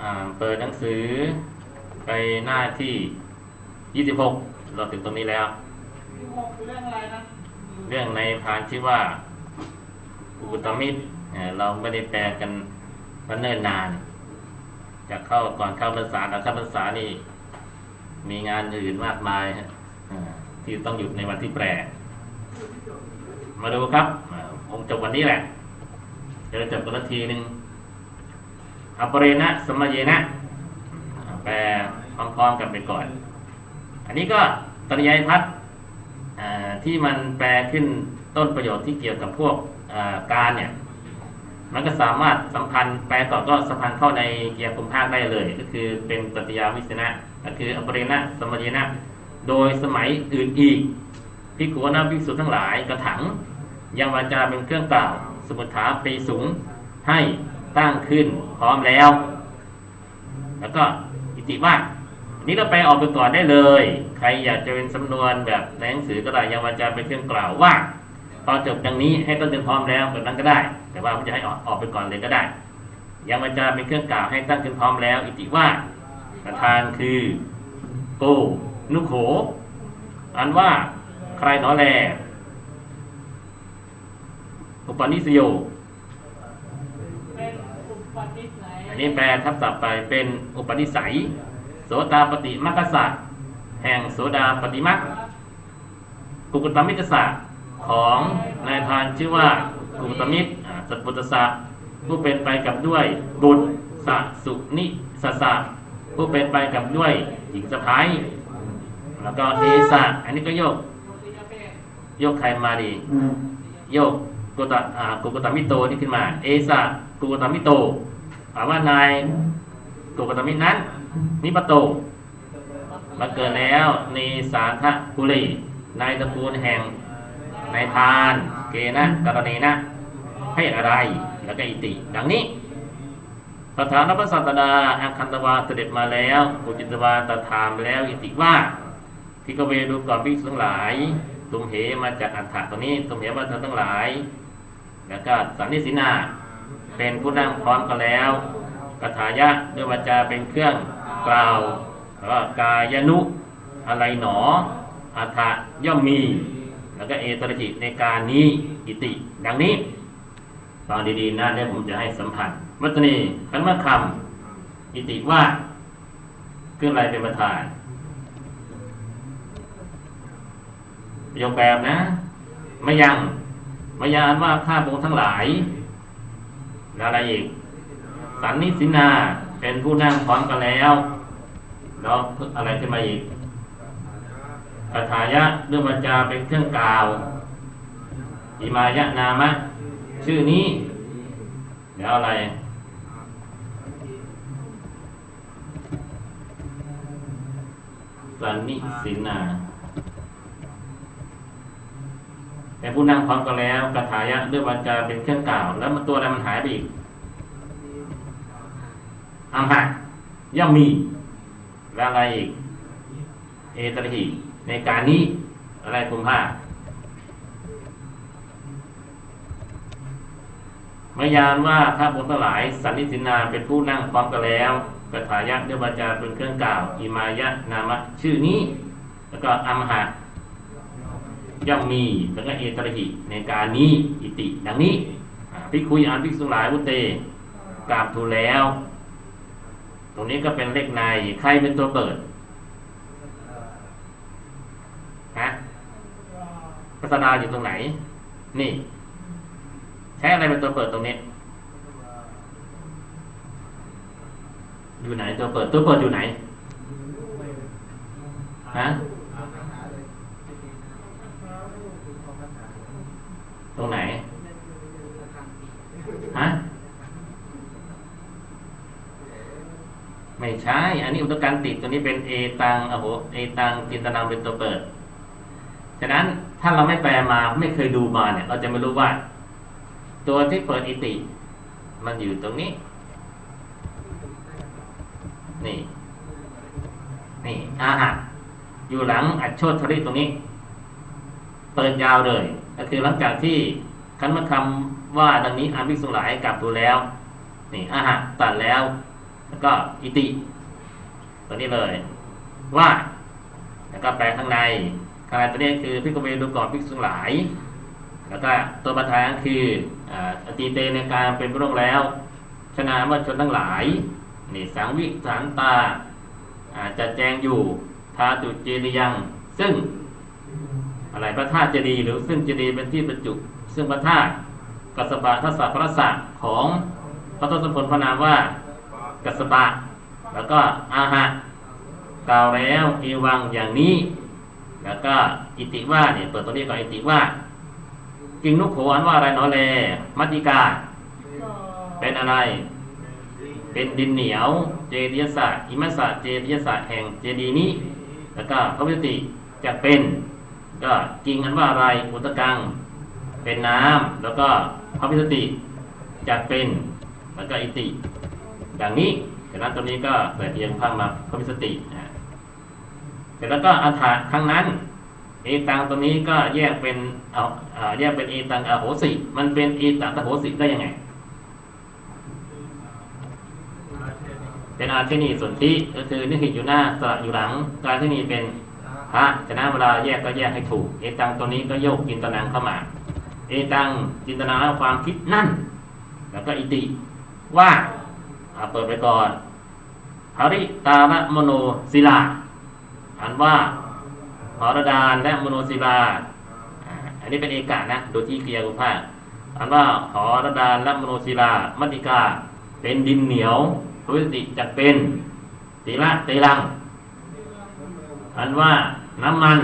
อ่าเปิดหนังสือไปหน้าที่ 26 เราถึงตรงนี้แล้วมีหกเรื่องอะไรนะ เรื่องในพานชื่อว่า อุตมิตรเอ่อเราไม่ได้แปลกันมันเนิ่นนาน จะเข้าก่อนเข้าพรรษาแล้วเข้าพรรษานี่ มีงานอื่นมากมายฮะอ่าที่ต้องหยุดในวันที่แปลมาดูครับอ่าผมจบวันนี้แหละ เดี๋ยวเราจบกันนาทีหนึ่ง อปเรนะสมเยนะแปลพร้อมๆกันไปก่อน อันนี้ก็ตริยายพัฒน์ที่มันแปลขึ้นต้นประโยชน์ที่เกี่ยวกับพวกการเนี่ยมันก็สามารถสัมพันธ์แปลต่อก็สัมพันธ์เข้าในเกียร์คุมภาคได้เลย ก็คือเป็นปฏิยาวิสนะก็คืออปเรนะสมเยนะ โดยสมัยอื่นอีกพิกุณาภิกษุทั้งหลายกระถังยังวาจาเป็นเครื่องกล่าว สมุทฐาปีสูงให้ ตั้งขึ้นพร้อมแล้ว แล้วก็อิติว่าอันนี้เราไปออกไปก่อนได้เลย ใครอยากจะเป็นสำนวนแบบในหนังสือก็ได้ยังวาจาเป็นเครื่องกล่าวว่า ตอนจบดังนี้ให้ต้นเดือนพร้อมแล้วแบบนั้นก็ได้ แต่ว่าผมจะให้ออกออกไปก่อนเลยก็ได้ยังวาจาเป็นเครื่องกล่าวให้ตั้งขึ้นพร้อมแล้ว อิติว่าประธานคือ โก นุโข อันว่าใครหนอแลอุปนิสโย เป็นอุปนิสัย อั นนี้แปลทับศัพท์ไปเป็นอุปนิสัย โสตาปฏิมัคคสะแห่งโสดาปฏิมัคกุกุตมิตสะของนายพรานชื่อว่ากุกุตมิตรอ่าสัตปุตตสะผู้เป็นไปกับด้วยบุตรสะสุนิสสะผู้เป็นไปกับด้วยหญิงสะพ้ายแล้วก็เอสะอันนี้ก็โยกปฏิยาเปศโยกใครมาดี โยกกุตะอ่ากุกุตมิโตนี่ขึ้นมา เอสะกุกุตมิโต ถามว่านายกุกตมินั้นนิปโตมาเกิดแล้วในสาระกุลีนายตระกูลแห่งนายพาน เกนะกรณีนะให้อะไรแล้วก็อิติ ดังนี้สถานพระสัตดาอาคันตวาเสด็จมาแล้วปุจิตวาตถามแล้วอิติว่าที่กเวดูก่อนภิกษุทั้งหลาย ตุมเหมาจากอัฏฐะตรงนี้ ตุมเหมาทั้งหลาย แล้วก็สันนิสินา เป็นผู้นั่งพร้อมกันแล้วกถายะด้วยวาจาเป็นเครื่องกล่าวแล้วก็กายนุ อะไรหนออัฏฐะย่อมมี แล้วก็เอตระหิในการนี้อิติ ดังนี้ฟังดีๆนะเดี๋ยวผมจะให้สัมผัสมัตนีคันมะคำอิติว่าเครื่องอะไรเป็นประธานประโยคแบบนะไม่ยังไม่ยังอันว่าข้าพงทั้งหลาย แล้วอะไรอีก สันนิสินาเป็นผู้นั่งพร้อมกันแล้วแล้วอะไรขึ้นมาอีกคาถายะเรื่องวาจาเป็นเครื่องกล่าวอิมายะนามะ ชื่อนี้ แล้วอะไรสันนิสินา แต่ผู้นั่งพร้อมกันแล้วกระถายะด้วยวาจาเป็นเครื่องกล่าว แล้วมันตัวอะไรมันหายไปอีกอัมหะย่อมมีแล้วอะไรอีก เอตระหิในการนี้อะไรคุมผ้าเมยานว่าถ้าบุญทั้งหลายสันนิสินาเป็นผู้นั่งพร้อมกันแล้วกระถายะด้วยวาจาเป็นเครื่องกล่าวอิมายะนามะชื่อนี้ แล้วก็อัมหะ ย่อมมีแล้วก็เอตระหิในการนี้อิติ ดังนี้พิคุยอ่านพิกษุหลายวุเตกราบทูลแล้ว ตรงนี้ก็เป็นเลขในใครเป็นตัวเปิดฮะพัสดาอยู่ตรงไหน นี่ ใช้อะไรเป็นตัวเปิดตรงนี้ อยู่ไหนตัวเปิดตัวเปิดอยู่ไหนฮะ รงไหนฮะไม่ใช่ อันนี้อุตการติดตัวนี้เป็นเอตังโอ้โหเอตังจินตนังเป็นตัวเปิด ฉะนั้นถ้าเราไม่แปลมาไม่เคยดูมาเนี่ย เราจะไม่รู้ว่า ตัวที่เปิดอิติ มันอยู่ตรงนี้ นี่ นี่อาหะอยู่หลังอัดโชดทริตรงนี้ เปิดยาวเลย ก็คือหลังจากที่คันมาคำว่าดังนี้อาภิกษุหลายกลับดูแล้วนี่อาหะตัดแล้ว แล้วก็อิติ ตัวนี้เลย ว่า แล้วก็แปลข้างในข้างในตัวนี้คือพิกเวดูก่อนพิกษุหลาย แล้วก็ตัวประธานคืออติเตในการเป็นพระองค์แล้ว ชนะว่าชนทั้งหลายนี่สังวิสานตาจจะแจงอยู่ทาตุเจริยัง ซึ่ง อะไรพระธาตุเจดีย์หรือซึ่งเจดีย์เป็นที่บรรจุซึ่งพระธาตุกัสสปะทัสสะพระสะของพระทศพลพระนามว่ากัสสปะแล้วก็อาหะกล่าวแล้วเอวังอย่างนี้ แล้วก็อิติว่าเนี่ยเปิดตัวนี้ก่อนอิติว่ากิงนุกโขอันว่าอะไรนอแลมัติกา เป็นอะไร เป็นดินเหนียว เจดียศาสตร์อิมัสสะเจดียศาสตร์แห่งเจดีย์นี้ แล้วก็พระวิติจะเป็น ก็จริงอันว่าอะไรอุตกัง เป็นน้ำแล้วก็พระวิสติจะเป็นแล้วก็อิติ อย่างนี้จากนั้นตัวนี้ก็ใส่เพียงพังมาพระวิสตินะเสร็จแล้วก็อัฐะครั้งนั้นเอตังตัวนี้ก็แยกเป็นเอาอ่าแยกเป็นเอตังอโหสิมันเป็นเอตังอโหสิได้ยังไง เป็นอาเทนีส่วนที่ก็คือนิหิตอยู่หน้าสระอยู่หลังการเทนีเป็น พระฉะนั้นเวลาแยกก็แยกให้ถูก เอตังตัวนี้ก็โยกจินตนังเข้ามา เอตังจินตนาความคิดนั่น แล้วก็อิติว่าเปิดไปก่อนหริตาละมโนศิลาอันว่าหรดานและมโนศิลาอันนี้เป็นเอกะนะดูที่เกียร์กุภาอันว่าหรดานและมโนศิลามัติกา เป็นดินเหนียวพระวิติจะเป็นตีละเตลังอันว่า น้ำมัน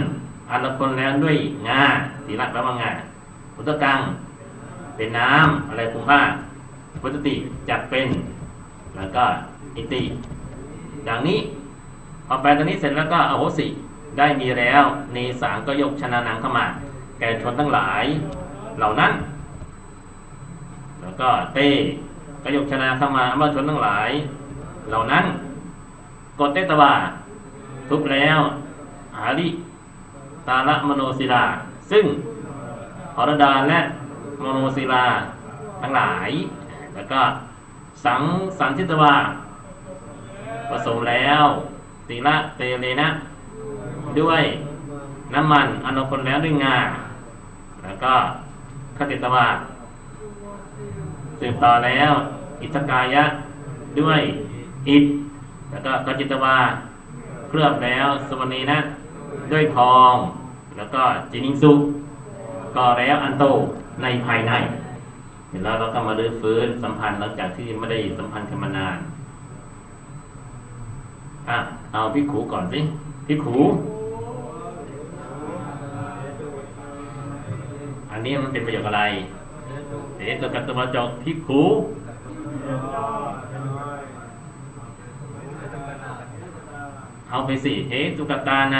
อันละคนแล้วด้วยงาตีละแปลว่างาอุตกัง เป็นน้ำอะไรคุมผ้าพุทธติจะเป็น แล้วก็อิติอย่างนี้พอแปลตรงนี้เสร็จแล้วก็อโหสิ ได้มีแล้วเนสางก็ยกชนะนังเข้ามา แก่ชนทั้งหลายเหล่านั้น แล้วก็เต้ก็ยกชนะเข้ามาเมื่อชนทั้งหลาย เหล่านั้นกดเตตวาทุบแล้ว หาริตาละมโนศิลา ซึ่งหรดาและมโนศิลาทั้งหลาย แล้วก็สังสันทิตวาผสมแล้วติละเตเลนะ ด้วยน้ำมันอนุคนแล้วด้วยงา แล้วก็คติตวาสืบต่อแล้ว อิทกายะ ด้วยอิฐแล้วก็กจิตวาเคลือบแล้วสวนีนะ ด้วยทอง แล้วก็จินิงสุก็แล้วอันโตในภายในเห็นแล้วเราก็มาลื้อฟื้นสัมพันธ์หลังจากที่ไม่ได้สัมพันธ์กันมานานอะเอาพี่ขูก่อนสิพี่ขูอันนี้มันเป็นประโยคอะไรเดี๋ยวตัวกับตัวจกพี่ขูเอาไปสิเหตุกตาใน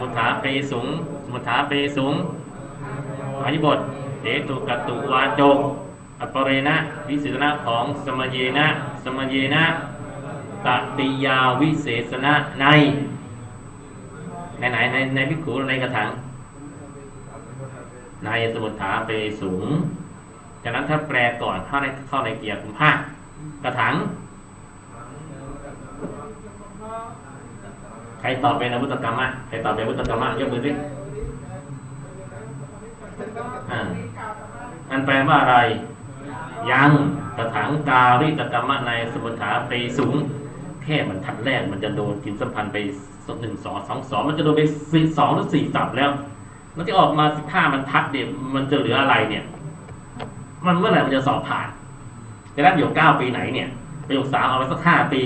มุทฐาเปสูงสมุทฐาเปสูงอธิบทเหตุกตุวาจกอปเรนะวิสิตนะของสมเยนะ สมเยนะตติยาวิเศษณะใน ในไหนในในพิกขุในกระถางในสมุทฐาเปสูงจากนั้นถ้าแปลก่อนเข้าในเข้าในเกียร์คุมภาคกระถาง ใครตอบเป็นอวุธกรรมะใครตอบเป็นอวุธกรรมะยกมือสิอ่าอันแปลว่าอะไร ยังกระถางกาลิตกรรมะในสมุทฐาไปสูง แค่มันทัดแรกมันจะโดนกินสัมพันธ์ไปสหนึ่งสองสองสองมันจะโดนไปสี่สองหรือสี่สับแล้วแล้วที่ออกมาสิบห้ามันทัดเดี๋ยมันจะเหลืออะไรเนี่ย มันเมื่อไหร่มันจะสอบผ่านจะได้ประโยคเก้าปีไหนเนี่ย ประโยคสามเอาไว้สักห้าปี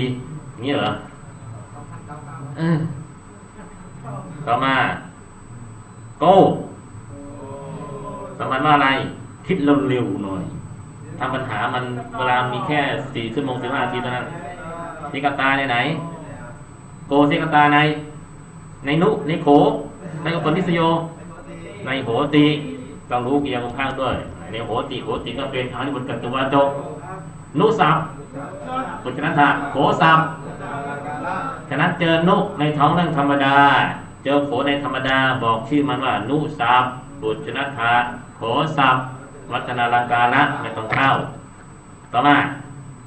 อย่างนี้เหรอ ต่อมาโก้สำคัญว่าอะไร คิดเร็วๆหน่อยทำปัญหามันเวลามีแค่สี่ชั่วโมงสิบห้านาทีเท่านั้นนิกตาในไหน โกสิกตาใน ในนุ ในโขในอุปนิสโย ในโหติต้องรู้เกียร์ข้างด้วย ในโหติโหติก็เป็นอานิบุตกัตตวาจกนุสับปุจนันทะโขสับ ฉะนั้นเจอนุในท้องเรื่องธรรมดา เจอโขในธรรมดาบอกชื่อมันว่านุสับปุจนัทธะโขสับวัฒนาลังกาละไม่ต้องเข้า ต่อมา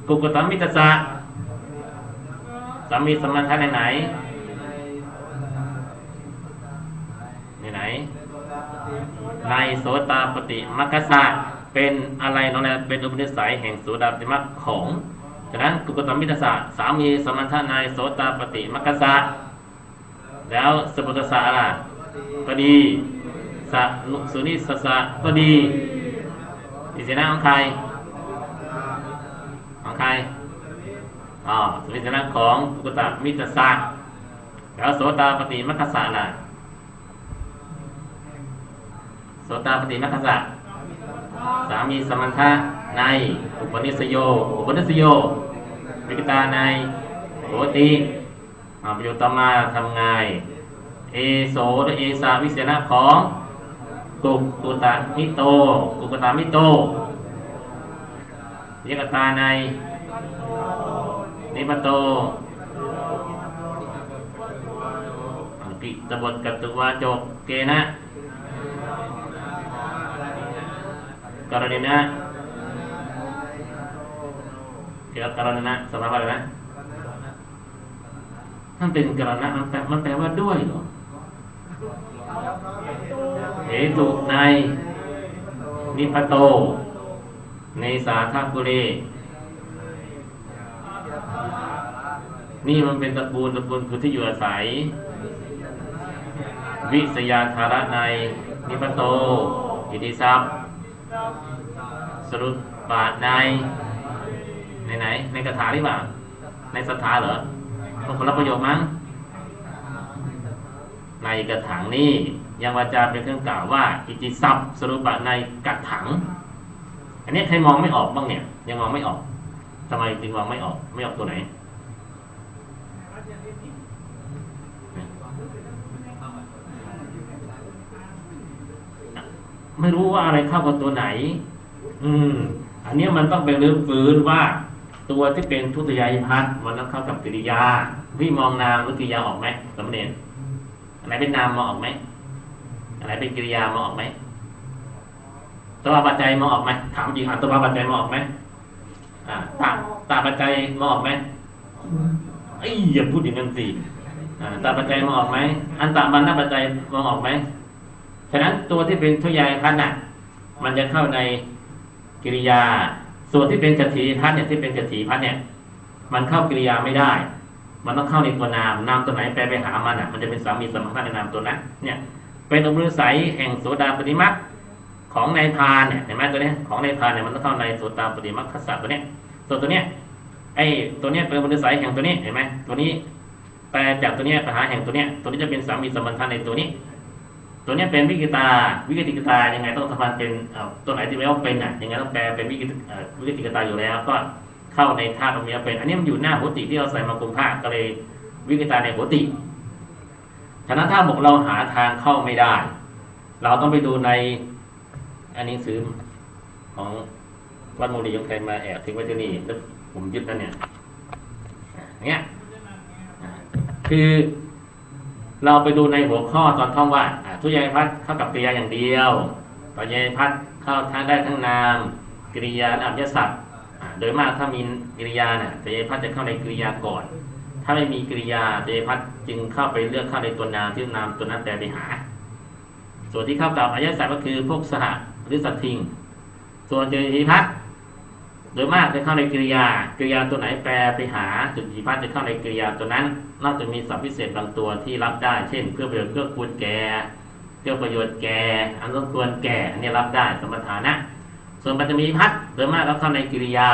กุกตมิตสะามีสมรรถะในไหนในไหน ในโสตาปฏิมัคคะเป็นอะไรน้องนะเป็นอุปนิสัยแห่งโสดาปฏิมัคของ ฉะนั้นกุกตมิตรสะสามีสมรรถะในโสตาปฏิมัคคสะแล้วสมุทสะอะไรก็ดีสะนุสุนิสสะก็ดีอิสินะของใครของใครอ๋อสุนิสนะของกุกตมิตรสะแล้วโสตาปฏิมัคคสะล่ะโสตาปฏิมัคคสะสามีสมันทะในอุปนิสโย อุปนิสโย วิกตาในโหติอาประโยชน์ต่อมาทำไงเอโสและเอสาวิเศษะของกุกุตามิโตกุกุตามิโตวิกตาในนิปโตอังกิตบทกัตตุวาจกเกนะกรณีนะ เกี่ยวกับกรณีนะสภาพอะไรนะมันเป็นกรณะมันแปลมันแปลว่าด้วยเหรอเหตุในนิพโต ในสาธาปุเรนี่มันเป็นตระกูลตระกูลคือที่อยู่อาศัย วิสยาธาระในนิพโตอิติศัพย์สรุปบาทใน ในไหน ในคาถาหรือเปล่า ในสถาเหรอมันคนละประโยคมั้ง ในกระถังนี่ยังวาจาเป็นเครื่องกล่าวว่า อิติศัพท์สรุปบาทในกระถังอันนี้ใครมองไม่ออกบ้างเนี่ย ยังมองไม่ออกทำไมจึงมองไม่ออกไม่ออกตัวไหนไม่รู้ว่าอะไรเข้ากับตัวไหน อืม อันนี้มันต้องไปรื้อฟื้นว่า ตัวที่เป็นทุติยายพัฒน์มันต้องเข้ากับกิริยา พี่มองนามหรือกิริยาออกไหมสมเด็จอันไหนเป็นนามมองออกไหมอันไหนเป็นกิริยามองออกไหมตัวปัจจัยมองออกไหมถามจริงอะตัวปัจจัยมองออกไหมอ่าตาตาปัจจัยมองออกไหมไอ้อย่าพูดอย่างนั้นสิตาปัจจัยมองออกไหมอันตาบรรณปัจจัยมองออกไหมฉะนั้นตัวที่เป็นทุยายพันธ์น่ะ มันจะเข้าในกิริยา ส่วนที่เป็นจตีพันธ์เนี่ยที่เป็นจตีพันธ์เนี่ยมันเข้ากิริยาไม่ได้ มันต้องเข้าในตัวนามนามตัวไหนแปลไปหามันอะมันจะเป็นสามีสมพันธ์ในนามตัวนั้นเนี่ยเป็นอุปนิสัยแห่งโสดาปฏิมักของนายพานเนี่ยเห็นไหมตัวเนี้ยของนายพานเนี่ยมันต้องเข้าในโสดาปฏิมักขสัตว์ตัวเนี้ยส่วนตัวเนี้ยไอ้ตัวเนี้ยเป็นอุปนิสัยแห่งตัวนี้เห็นไหมตัวนี้แปลจากตัวเนี้ยไปหาแห่งตัวเนี้ยตัวนี้จะเป็นสามีสมพันธ์ในตัวนี้ ตัวนี้เป็นวิกิตาวิกิติกตายังไงต้องทำมันเป็นตัวไหนที่ไม่ว่าเป็นอะยังไงต้องแปลเป็นวิกิตเอ่อวิกิติกตาอยู่แล้ว ก็เข้าในธาตุตรงนี้เป็น อันนี้มันอยู่หน้าโหติที่เราใส่มาคุมภาคก็เลยวิกิตาในโหติฉะนั้นถ้าบอกเราหาทางเข้าไม่ได้ เราต้องไปดูในอันนี้ซื้อของวัดโมลีของใครมาแอบทิ้งไว้ที่นี่แล้วผมยึดนั่นเนี่ยอย่างเงี้ยคือ เราไปดูในหัวข้อตอนท่องว่าทุยายพัดเข้ากับกริยาอย่างเดียวปัจยายพัดเข้าทั้งได้ทั้งนามกริยาอัพยศัพท์โดยมากถ้ามีกริยาเนี่ยปัจยายพัดจะเข้าในกริยาก่อน ถ้าไม่มีกริยาปัจยายพัดจึงเข้าไปเลือกเข้าในตัวนามที่นามตัวนั้นแปลไปหา ส่วนที่เข้ากับอายศัพท์ก็คือพวกสหหรือสัตทิง ส่วนจุติพัฒน์ โดยมากจะเข้าในกริยา กริยาตัวไหนแปลไปหาจุติพัฒจะเข้าในกริยาตัวนั้นนอกจากมีศัพท์พิเศษบางตัวที่รับได้ เช่น เพื่อประโยชน์เพื่อควรแก่เพื่อประโยชน์แก่อันต้องควรแก่อันนี้รับได้สมถานะ ส่วนปัจจมีพัฒโดยมากก็เข้าในกิริยา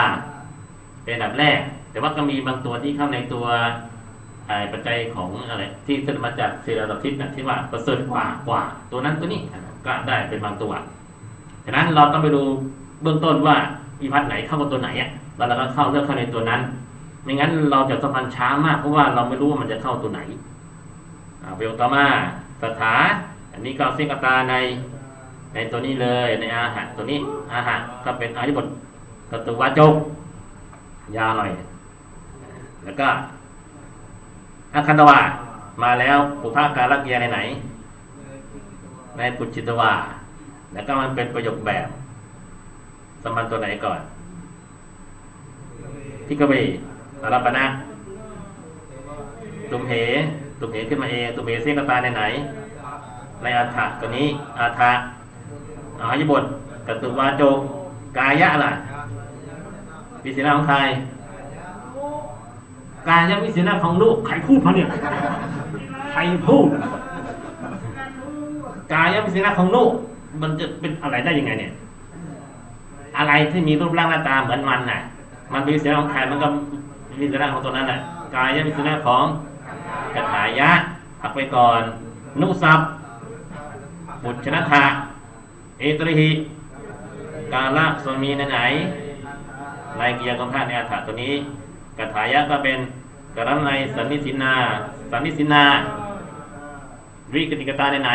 เป็นอันดับแรก แต่ว่าก็มีบางตัวที่เข้าในตัวปัจจัยของอะไรที่เสด็จมาจากเซราทิศนะที่ว่าประเสริฐกว่ากว่าตัวนั้นตัวนี้ก็ได้เป็นบางตัวฉะนั้นเราต้องไปดูเบื้องต้นว่า วิพัฒน์ไหนเข้ากับตัวไหนอะแล้วเราก็เข้าเลือกเข้าในตัวนั้น ไม่งั้นเราจะสัมพันธ์ช้ามากเพราะว่าเราไม่รู้ว่ามันจะเข้าตัวไหนอ่าประโยคต่อมาสถา อันนี้ก็สิงกตาในในตัวนี้เลยในอาหารตัวนี้อาหารก็เป็นอายุบทกตุวาจกยาหน่อย แล้วก็อาคันตวามาแล้วปุพาการักเกียในไหน ในปุจจิตวาแล้วก็มันเป็นประโยคแบบ สมบัติตัวไหนก่อน ที่กบีอารัปนะตุมเหตุมเหขึ้นมาเองตุมเหเส้นตายในไหน ในอัฏฐะตัวนี้อัฏฐะอาหายบทกับตุวาโจกกายะล่ะวิสีนาของใครกายะวิสีนาของลูกใครพูดมาเนี่ยใครพูดกายะวิสีนาของลูกมันจะเป็นอะไรได้ยังไงเนี่ย อะไรที่มีรูปร่างหน้าตาเหมือนมันน่ะ มันเป็นวิสีนาของใครมันก็วิสีนาของตัวนั้นน่ะกายะวิสีนาของกถายะพักไปก่อน นุสัพบุตรชนะทะเอตริหิกาละสมีในไหนในกิยากรรมธาตุในอัฏฐะตัวนี้กถายะก็เป็นกรณในสันนิสินาสันนิสินาวิกติกตาในไหน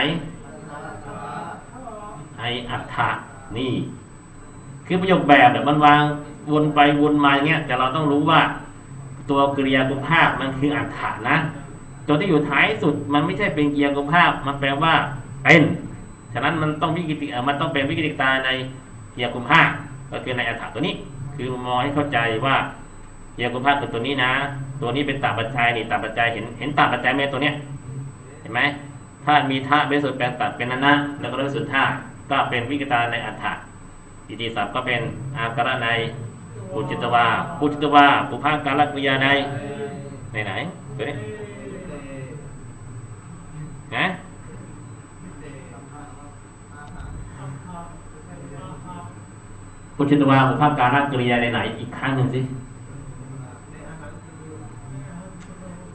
ไออัฏฐะนี่ คือประโยคแบบเนี่ยมันวางวนไปวนมาอย่างเงี้ยแต่เราต้องรู้ว่าตัวกริยากุมภาพมันคืออัฏฐะนะ ตัวที่อยู่ท้ายสุดมันไม่ใช่เป็นกริยากุมภาพ มันแปลว่าเป็นฉะนั้นมันต้องวิกฤติมันต้องเป็นวิกฤติตาในเกียร์กุมภาพก็คือในอัฏฐะตัวนี้ คือมองให้เข้าใจว่าเกียร์กุมภาพคือตัวนี้นะ ตัวนี้เป็นตาปัจจัยนี่ตาปัจจัยเห็นเห็นตาปัจจัยไหมตัวเนี้ยเห็นไหมถ้ามีท่าเป็นสุดแปลงตัดเป็นนันนะแล้วก็เรื่องสุดท่าก็เป็นวิกฤตาในอัฏฐะ อิติศัพท์ก็เป็นอาการะในปุจิตวาปุจิตวาปุภาการกริยาในในไหนตัวนี้นะพุทธิตวาของภาการรักกริยาในไหน อีกครั้งหนึ่งสิ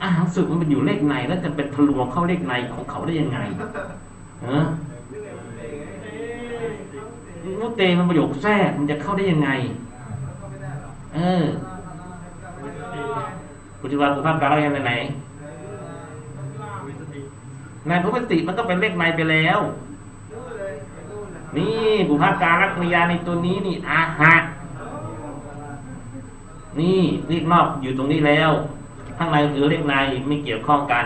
อาหารสุกมันเป็นอยู่เลขในแล้วจะเป็นทะลวงเข้าเลขในของเขาได้ยังไงเออ ตมันประโยคแทรกมันจะเข้าได้ยังไง เออพุทธิตวาของภาพการรักกริยนไหนในพระปฏิมันก็เป็นเลขในไปแล้ว นี่บุพการักริยาในตัวนี้นี่อาหะนี่เรียกนอกอยู่ตรงนี้แล้ว ข้างในคือเรียกในไม่เกี่ยวข้องกัน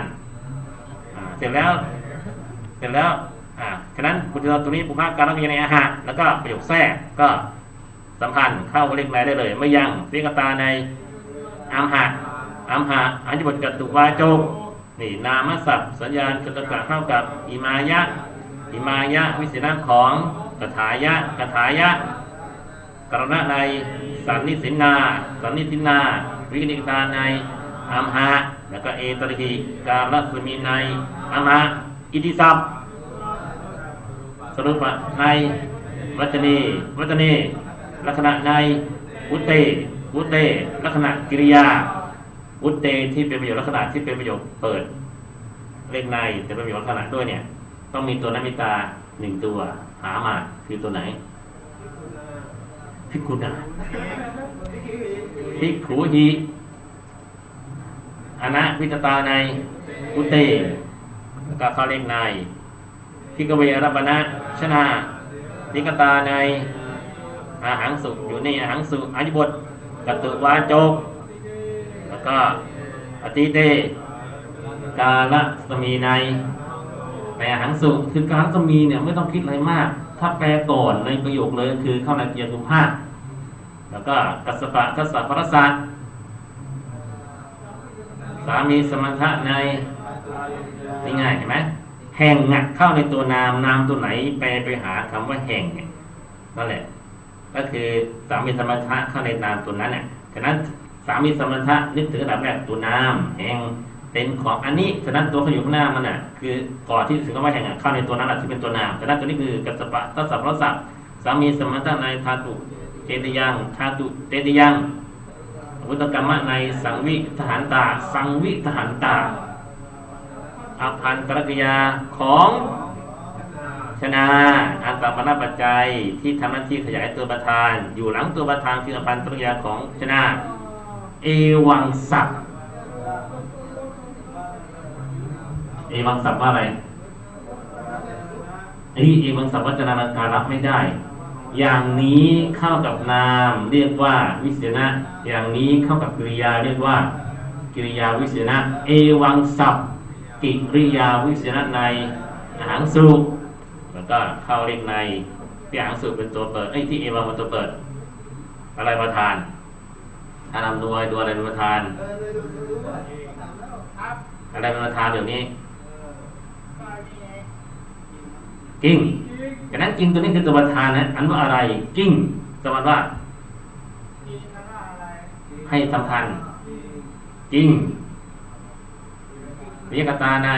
เสร็จแล้ว เสร็จแล้ว ฉะนั้นบุตรตัวนี้บุพการักริยาในอาหะแล้วก็ประโยคแทรกก็สัมพันธ์เข้ากับเรียกในได้เลย ไม่ยังเรียกตาในอัมหะอัมหะอันจะบทกัตุวาโจกนี่นามศัพท์สัญญาณกตกะเข้ากับอิมายะอิมายะวิสิณะของกถายะกถายะกรณะในสันนิสินาสันนิสินา วิกิตาในอัมหะแล้วก็เอตริหิการลัสมีในอัมหะอิติศัพท์ สรุปะในวัจนีวัจนีลักษณะในวุตเตวุตเตลักษณะกิริยาวุตเตที่เป็นประโยชน์ลักษณะที่เป็นประโยชน์เปิดเลขในแต่เป็นประโยชน์ลักษณะด้วยเนี่ย ต้องมีตัวนัมิตาหนึ่งตัว หามาคือตัวไหนพิกุณาพิกขูหิอนะพิจตาในอุเตแล้วก็เขาเรียกใน พิกเวรบนะชนะพิกตาในอาหังสุอยู่ในอาหังสุอายุบทกตุวาจก แล้วก็อติเตกาละสมีในในอาหารสุคือการสมีเนี่ยไม่ต้องคิดอะไรมาก ถ้าแปลก่อนในประโยคเลยคือเข้าในเกียรติภาพแล้วก็กัสปะทัสสะพรสัตสามีสมถะในง่ายเห็นไหม แห่งอะเข้าในตัวนามนามตัวไหนแปไปหาคำว่าแห่งเนี่ยนั่นแหละ ก็คือสามีสมถะเข้าในนามตัวนั้นเนี่ยฉะนั้นสามีสมถะนึกถึงระดับแรกตัวนามแห่งเป็นของอันนี้ฉะนั้นตัวเขาอยู่ข้างหน้ามันน่ะคือก่อนที่ถึงคำว่าแห่งเข้าในตัวนั้นแหละที่เป็นตัวนามฉะนั้นตัวนี้คือกัสปะทัสสะพระสัพสามีสมถะในธาตุเจติยังธาตุเจติยังวุตกรรมะในสังวิทหารตา สังวิทหารตา อภันตรกริยาของชนะอันตปนปัจจัยที่ทำหน้าที่ขยายตัวประธาน อยู่หลังตัวประธานคืออภันตรกริยาของชนะเอวังสัพเอวังสัพว่าอะไรไอ้เอวังสัพวัจนานการรับไม่ได้ อย่างนี้เข้ากับนามเรียกว่าวิเศณะอย่างนี้เข้ากับกิริยาเรียกว่า กิริยาวิเศณะเอวังสัพ กิริยาวิเศณะในอาหารสุขแล้วก็เข้าเรียกในที่อาหารสุขเป็นตัวเปิดไอ้ที่เอวังเป็นตัวเปิด อะไรประธานอานามดวยดวอะไรเป็นประธาน อะไรเป็นประธานเดี๋ยวนี้กิ้งยิงนั้นกิ้งตัวนี้คือตัวประธานนะอันว่าอะไรกิ้งสมมติว่ายิงนั่นว่าให้สัมพันธ์กิ้ง ยกตาใน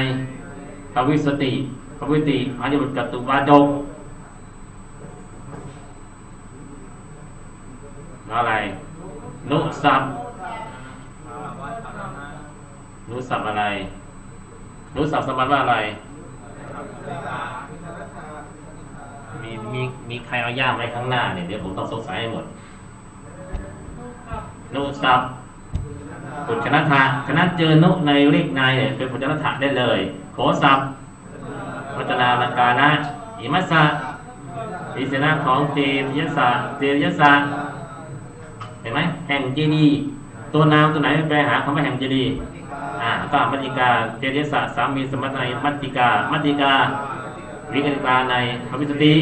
ภวิสติภวิติอันนี้มันจตุวาดกแล้วอะไร นุสัพนุสัพอะไร นุสัพสมบัติว่าอะไร มีมีมีใครเอาย่ามไว้ข้างหน้าเนี่ยเดี๋ยวผมต้องสงสัยให้หมดลูกกับ สัพปุจชนะทะฉะนั้นเจอนุในเลขในเนี่ยเป็นปุจชนะทะได้เลย โขสัพวัจนาลังกานะอิมัสสะอิสนะของเตมยสะเตมยสะเห็นไหมแห่งเจดีตัวนามตัวไหนไปหาคำว่าแห่งเจดีอ่าก็มัติกาเจดียสะสามีสมัตในมัติกามัติกาวิกฤตาในพระวิสติ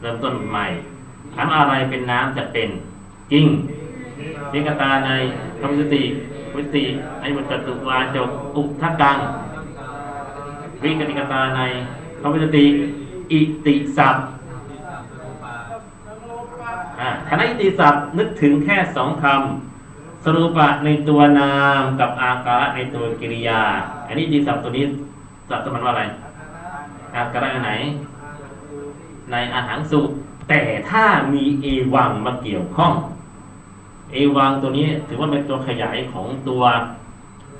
เริ่มต้นใหม่ถามอะไรเป็นน้ำจะเป็นจริงวิกตาในพระวิสติ วิสติไอ้บุตรตุวาจกอุทักัง วิกติกตาในพระวิสติอิติศัพคณะอิติศัพนึกถึงแค่สองคำสรุปะในตัวนามกับอาการะในตัวกิริยา อันนี้อิติศัพตัวนี้ศัพสมันว่าอะไร อาการะไหน ในอาหารสุแต่ถ้ามีเอวังมาเกี่ยวข้อง เอวังตัวนี้ถือว่าเป็นตัวขยายของตัว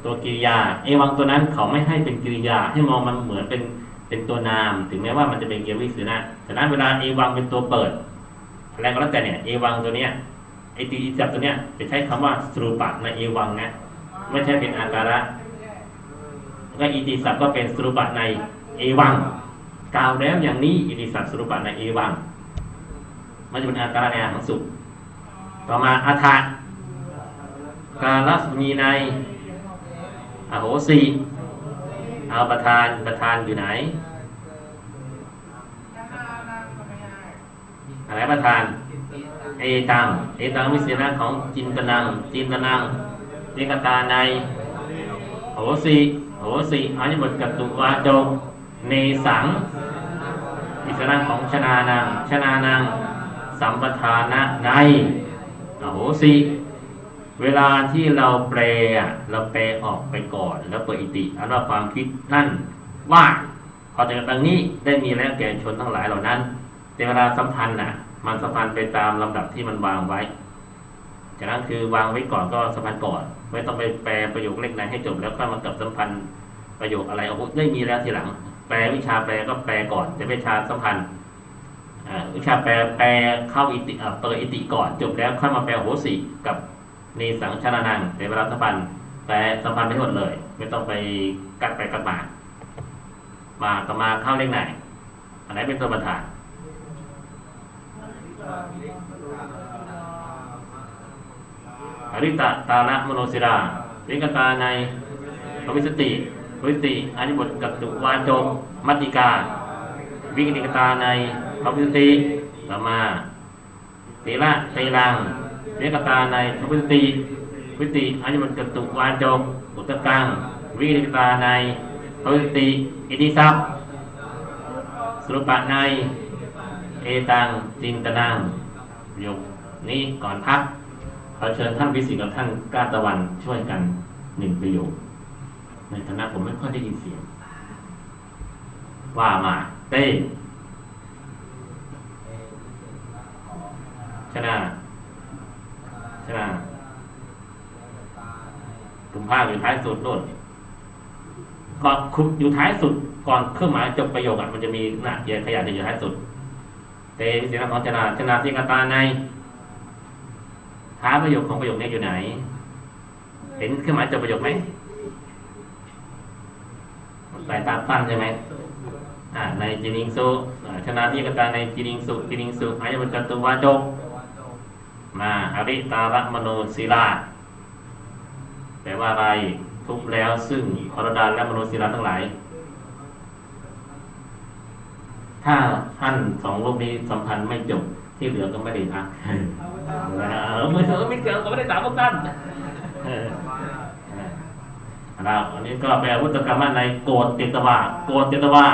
ตัวกิริยา เอวังตัวนั้นเขาไม่ให้เป็นกิริยาให้มองมันเหมือนเป็นเป็นตัวนาม ถึงแม้ว่ามันจะเป็นเกียรวิสือนะฉะนั้นเวลาเอวังเป็นตัวเปิดอะไรก็แล้วแต่เนี่ยเอวังตัวเนี้ยไอตีจับตัวเนี้ยจะใช้คำว่าสรูปะในเอวังนะไม่ใช่เป็นอาการะแล้วก็อิติศัพก็เป็นสรูปะในเอวังกล่าวแล้วอย่างนี้อิติศัพสรุปะในเอวัง มันจะเป็นอาการในอาหารสุข ต่อมาอาทะกาลัสมีในอโหสีเอาประธานประธานอยู่ไหน อะไรประธาน เอตัง เอตังวิเศษของจินตนัง จินตนังเรกตาในโหสีโหสีอันนี้บทกัตุวาจงเนสัง อิสระของชนานัง ชนานัง สัมปทานะใน โหสิ เวลาที่เราแปลอะเราแปลออกไปก่อนแล้วเปิดอิติอันว่าความคิดนั่นว่าพอจากดังนี้ได้มีแล้วแก่ชนทั้งหลายเหล่านั้น แต่เวลาสัมพันธ์น่ะ มันสัมพันธ์ไปตามลำดับที่มันวางไว้จากนั้นคือวางไว้ก่อนก็สัมพันธ์ก่อน ไม่ต้องไปแปลประโยคเล็กในให้จบแล้วค่อยมากับสัมพันธ์ประโยคอะไรเอาได้มีแล้วทีหลัง แปลวิชาแปลก็แปลก่อน แต่วิชาสัมพันธ์ วิชาแปลแปลเข้าอิติอ่าเปิดอิติก่อนจบแล้วค่อยมาแปลโหสิกับในสังชนานังแต่เวลาสัมพันธ์แปลสัมพันธ์ไม่หมดเลย ไม่ต้องไปกัดไปกัดมามาต่อมาเข้าเลขไหนอันไหนเป็นตัวประธานอริตะตานะมโนสิราวิกตาในพวิสติพวิสติอนิบทกัตตุวาจงมัตติกา วิกติกตาใน พวิสติต่อมาตีละตีลังวิกตาในพวิสติวิสติอนิบทกัตตุวาจงอุตตกังวิกติกตาในพวิสติอิติศัพท์สรุปะในเอตังจินตนังยกนี้ก่อนพักขอเชิญท่านวิสิตกับท่านก้าตะวันช่วยกันหนึ่งประโยค ในฐานะผมไม่ค่อยได้ยินเสียง ว่ามาเต้ ชนะชนะกลุ่มภาคอยู่ท้ายสุดโน่นก่อนคุอยู่ท้ายสุด ก่อนเครื่องหมายจบประโยคอะมันจะมีหน้าเยียขยันอยู่ท้ายสุดเตวิสิตของชนะชนะที่กตาในท้ายประโยคของประโยคนี้อยู่ไหน เห็นเครื่องหมายจบประโยคไหมสายตาสั้นใช่ไหมอ่าในจินิงสุชนะที่กตาในจินิงสุจินิงสุอายมันกตุวาจก มาอริตาระมโนศิลาแปลว่าอะไรทุบแล้วซึ่งอรดานและมโนศิลาทั้งหลาย ถ้าท่านสองรูปนี้สัมพันธ์ไม่จบที่เหลือก็ไม่ได้พักเออมือเธอไม่เกี่ยวก็ไม่ได้ถามพวกท่านอันแล้วอันนี้ก็แปลวุตกรรมะในโกฏเจตวาโกฏเจตวา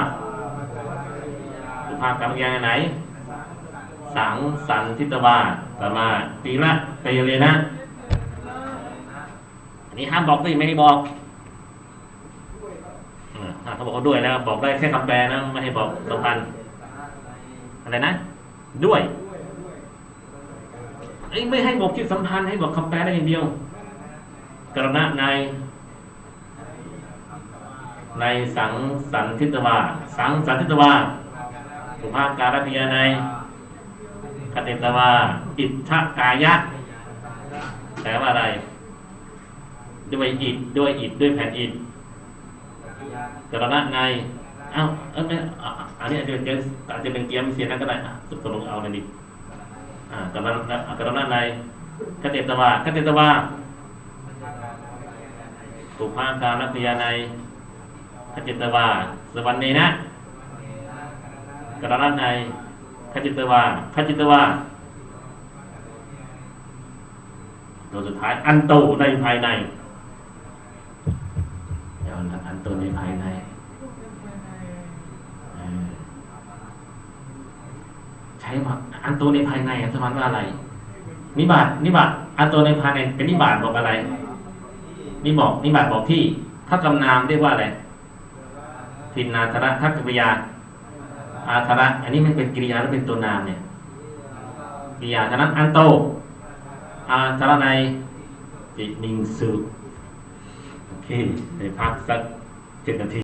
สุภาพกรรมยังไหน สังสันทิตวาต่อมาตีละไปเลยนะ อันนี้ห้ามบอกสิไม่ให้บอกเอออะเขาบอกว่าด้วยนะบอกได้แค่คำแปลนะไม่ให้บอกสัมพันธ์อะไรนะ ด้วยเอ้ไม่ให้บอกจิตสัมพันธ์ให้บอกคำแปลได้อย่างเดียว กรณะใน ในสังสันทิตวาสังสันทิตวาสุภาพการพิยาใน คติตวาอิทธกายะแปลว่าอะไร ด้วยอิฐด้วยอิฐด้วยแผ่นอิฐกรณะในเอ้าเอ้ยไม่อันนี้อาจจะเป็นอาจจะเป็นเกียมเสียนั่นก็ได้สุดตกลงเอาเลยดิอ่ากระกรณะในคติตวาคติตวาสุภาพการพิยาในขจิตวาสวรรณีนะกรณะใน ขจิตวาขจิตวาตัวสุดท้ายอันโตในภายในเดี๋ยวนะอันโตในภายในใช้ว่าอันโตในภายในสมานว่าอะไร นิบาตนิบาตอันโตในภายในเป็นนิบาตบอกอะไรนี่บอกนิบาตบอกที่ถ้ากำนามเรียกว่าอะไรทินนาธระทักกริยา อาธระ อันนี้มันเป็นกริยาแล้วเป็นตัวนามเนี่ยกริยาฉะนั้นอันโต อาธระในจินิงสุโอเคไปพักสักเจ็ดนาที